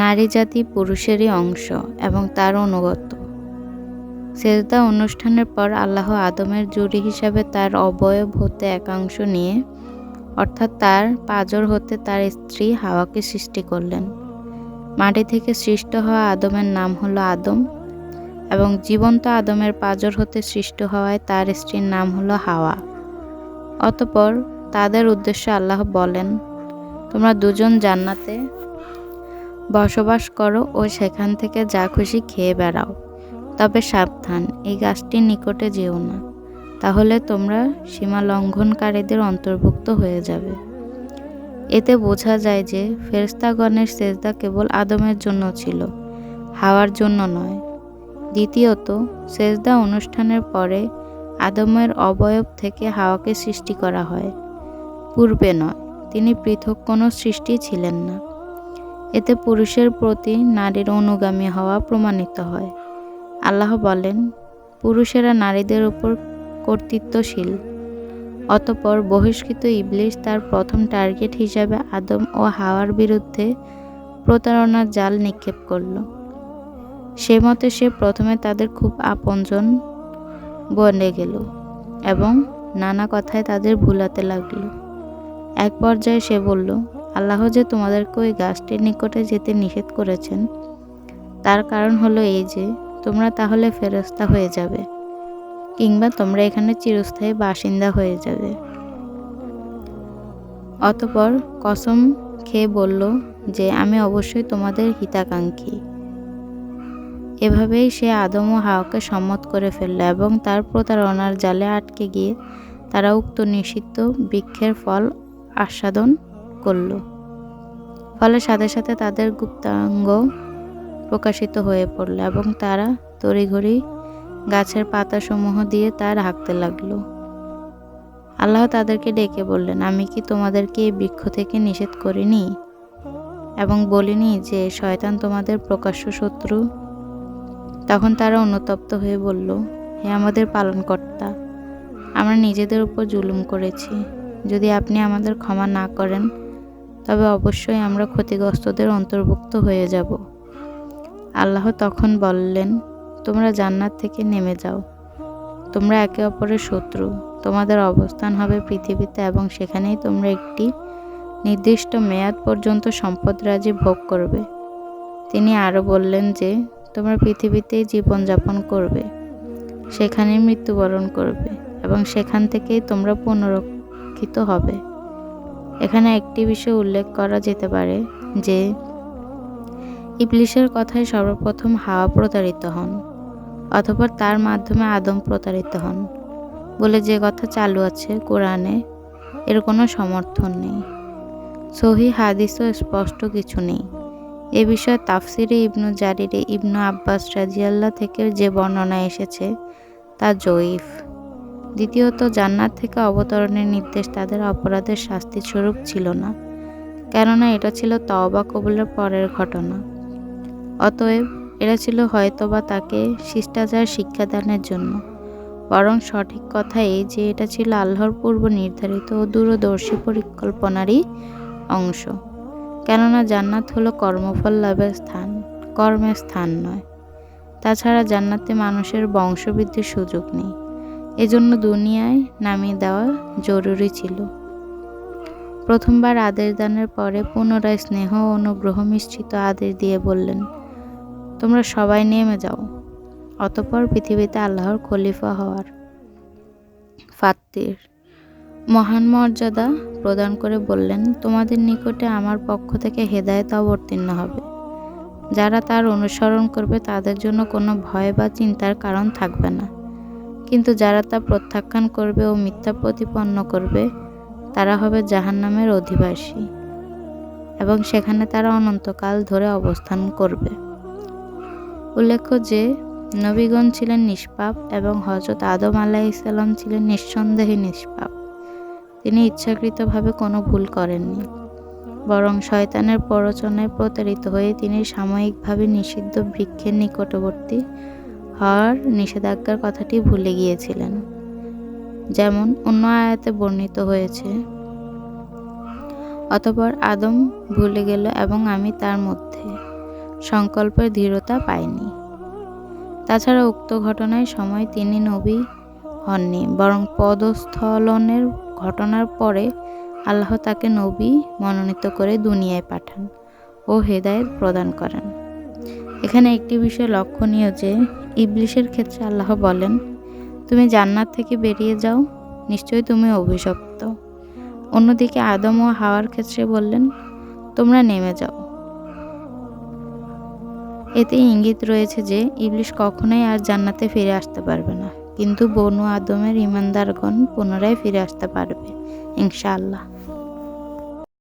নারী জাতি পুরুষেরই অংশ এবং তার অনুগত। সেজদা অনুষ্ঠানের পর আল্লাহ আদমের জুড়ি হিসাবে তার অবয়ব হতে একাংশ নিয়ে, অর্থাৎ তার পাজর হতে তার স্ত্রী হাওয়াকে সৃষ্টি করলেন। মাটি থেকে সৃষ্ট হওয়া আদমের নাম হলো আদম এবং জীবন্ত আদমের পাজর হতে সৃষ্ট হওয়ায় তার স্ত্রীর নাম হলো হাওয়া। অতপর তাদের উদ্দেশ্যে আল্লাহ বলেন, তোমরা দুজন জান্নাতে বসবাস করো ও সেখান থেকে যা খুশি খেয়ে বেড়াও। তবে সাবধান, এই গাছটির নিকটে যেও না। তাহলে তোমরা সীমা লঙ্ঘনকারীদের অন্তর্ভুক্ত হয়ে যাবে। এতে বোঝা যায় যে ফেরস্তাগণের সেজদা কেবল আদমের জন্য ছিল, হাওয়ার জন্য নয়। দ্বিতীয়ত, সেজদা অনুষ্ঠানের পরে আদমের অবয়ব থেকে হাওয়াকে সৃষ্টি করা হয়। পূর্বে নয়, তিনি পৃথক কোনো সৃষ্টি ছিলেন না। এতে পুরুষের প্রতি নারীর অনুগামী হওয়া প্রমাণিত হয়। আল্লাহ বলেন, পুরুষেরা নারীদের উপর কর্তৃত্বশীল। অতপর বহিষ্কৃত ইবলিশ তার প্রথম টার্গেট হিসাবে আদম ও হাওয়ার বিরুদ্ধে প্রতারণার জাল নিক্ষেপ করল। সে মতে সে প্রথমে তাদের খুব আপনজন বনে গেল এবং নানা কথায় তাদের ভুলাতে লাগল। এক পর্যায়ে সে বলল আল্লাহ যে তোমাদেরকে ওই গাছটির নিকটে যেতে নিষেধ করেছেন। তার কারণ হলো এই যে, তোমরা তাহলে ফেরস্তা হয়ে যাবে, কিংবা তোমরা এখানে চিরস্থায়ী বাসিন্দা হয়ে যাবে। অতপর কসম খেয়ে বলল যে, আমি অবশ্যই তোমাদের হিতাকাঙ্ক্ষী। এভাবেই সে আদম ও হাওয়াকে সম্মত করে ফেলল এবং তার প্রতারণার জালে আটকে গিয়ে তারা উক্ত নিষিদ্ধ বৃক্ষের ফল আস্বাদন করল। ফলে সাথে সাথে তাদের গুপ্তাঙ্গ প্রকাশিত হয়ে পড়ল এবং তারা তড়িঘড়ি গাছের পাতাসমূহ দিয়ে তার হাঁকতে লাগল। আল্লাহ তাদেরকে ডেকে বললেন, আমি কি তোমাদেরকে এই বৃক্ষ থেকে নিষেধ করিনি এবং বলিনি যে শয়তান তোমাদের প্রকাশ্য শত্রু? তখন তারা অনুতপ্ত হয়ে বলল, হে আমাদের পালনকর্তা, আমরা নিজেদের উপর জুলুম করেছি। যদি আপনি আমাদের ক্ষমা না করেন তবে অবশ্যই আমরা ক্ষতিগ্রস্তদের অন্তর্ভুক্ত হয়ে যাব। আল্লাহ তখন বললেন, তোমরা জান্নাত থেকে নেমে যাও। তোমরা একে অপরের শত্রু। তোমাদের অবস্থান হবে পৃথিবীতে এবং সেখানেই তোমরা একটি নির্দিষ্ট মেয়াদ পর্যন্ত সম্পদরাজি ভোগ করবে। তিনি আরও বললেন যে, তোমরা পৃথিবীতেই জীবনযাপন করবে। সেখানেই মৃত্যুবরণ করবে এবং সেখান থেকেই তোমরা পুনরক্ষিত হবে। এখানে একটি বিষয় উল্লেখ করা যেতে পারে যে ইবলিশের কথায় সর্বপ্রথম হাওয়া প্রতারিত হন, অথবা তার মাধ্যমে আদম প্রতারিত হন বলে যে কথা চালু আছে কোরআনে, এর কোনো সমর্থন নেই। সহি হাদিসও স্পষ্ট কিছু নেই। এ বিষয়ে তাফসিরে ইবনু জারিরে ইবনু আব্বাস রাজিয়াল্লাহ থেকে যে বর্ণনা এসেছে তা জয়ীফ। দ্বিতীয়ত, জান্নাত থেকে অবতরণের নির্দেশ তাদের অপরাধের শাস্তি স্বরূপ ছিল না, কেননা এটা ছিল তওবা কবুলের পরের ঘটনা। অতএব, এটা ছিল হয়তোবা তাকে শিষ্টাচার শিক্ষাদানের জন্য। বরং সঠিক কথা এই যে এটা ছিল আল্লাহর পূর্ব নির্ধারিত ও দূরদর্শী পরিকল্পনারই অংশ। কেননা জান্নাত হলো কর্মফল লাভের স্থান, কর্মের স্থান নয়। তাছাড়া জান্নাতে মানুষের বংশবৃদ্ধির সুযোগ নেই। এজন্য দুনিয়ায় নামিয়ে দেওয়া জরুরি ছিল। প্রথমবার আদেশ দানের পরে পুনরায় স্নেহ অনুগ্রহ মিশ্রিত আদেশ দিয়ে বললেন, তোমরা সবাই নেমে যাও। অতপর পৃথিবীতে আল্লাহর খলিফা হওয়ার ফাত্তির মহান মর্যাদা প্রদান করে বললেন, তোমাদের নিকটে আমার পক্ষ থেকে হেদায়ত অবতীর্ণ হবে। যারা তার অনুসরণ করবে তাদের জন্য কোনো ভয় বা চিন্তার কারণ থাকবে না। কিন্তু যারা তা প্রত্যাখ্যান করবে ও মিথ্যা প্রতিপন্ন করবে, তারা হবে জাহান্নামের অধিবাসী এবং সেখানে তারা অনন্তকাল ধরে অবস্থান করবে। উল্লেখ্য যে, নবীগণ ছিলেন নিষ্পাপ এবং হজরত আদম আলাইসাল্লাম ছিলেন নিঃসন্দেহে নিষ্পাপ। তিনি ইচ্ছাকৃতভাবে কোনো ভুল করেননি, বরং শয়তানের প্ররোচনায় প্রতারিত হয়ে তিনি সাময়িকভাবে নিষিদ্ধ বৃক্ষের নিকটবর্তী হওয়ার নিষেধাজ্ঞার কথাটি ভুলে গিয়েছিলেন, যেমন অন্য আয়াতে বর্ণিত হয়েছে, অতপর আদম ভুলে গেল এবং আমি তার মধ্যে সংকল্পের দৃঢ়তা পাইনি। তাছাড়া উক্ত ঘটনায় সময় তিনি নবী হননি, বরং পদস্থলনের ঘটনার পরে আল্লাহ তাকে নবী মনোনীত করে দুনিয়ায় পাঠান ও হেদায়েত প্রদান করেন। এখানে একটি বিষয় লক্ষণীয় যে ইবলিশের ক্ষেত্রে আল্লাহ বলেন, তুমি জান্নাত থেকে বেরিয়ে যাও, নিশ্চয়ই তুমি অভিশপ্ত। অন্যদিকে আদম ও হাওয়ার ক্ষেত্রে বললেন, তোমরা নেমে যাও। এতে ইঙ্গিত রয়েছে যে, ইবলিশ কখনোই আর জান্নাতে ফিরে আসতে পারবে না। কিন্তু বনু আদমের ইমানদারগণ পুনরায় ফিরে আসতে পারবে, ইনশাআল্লাহ।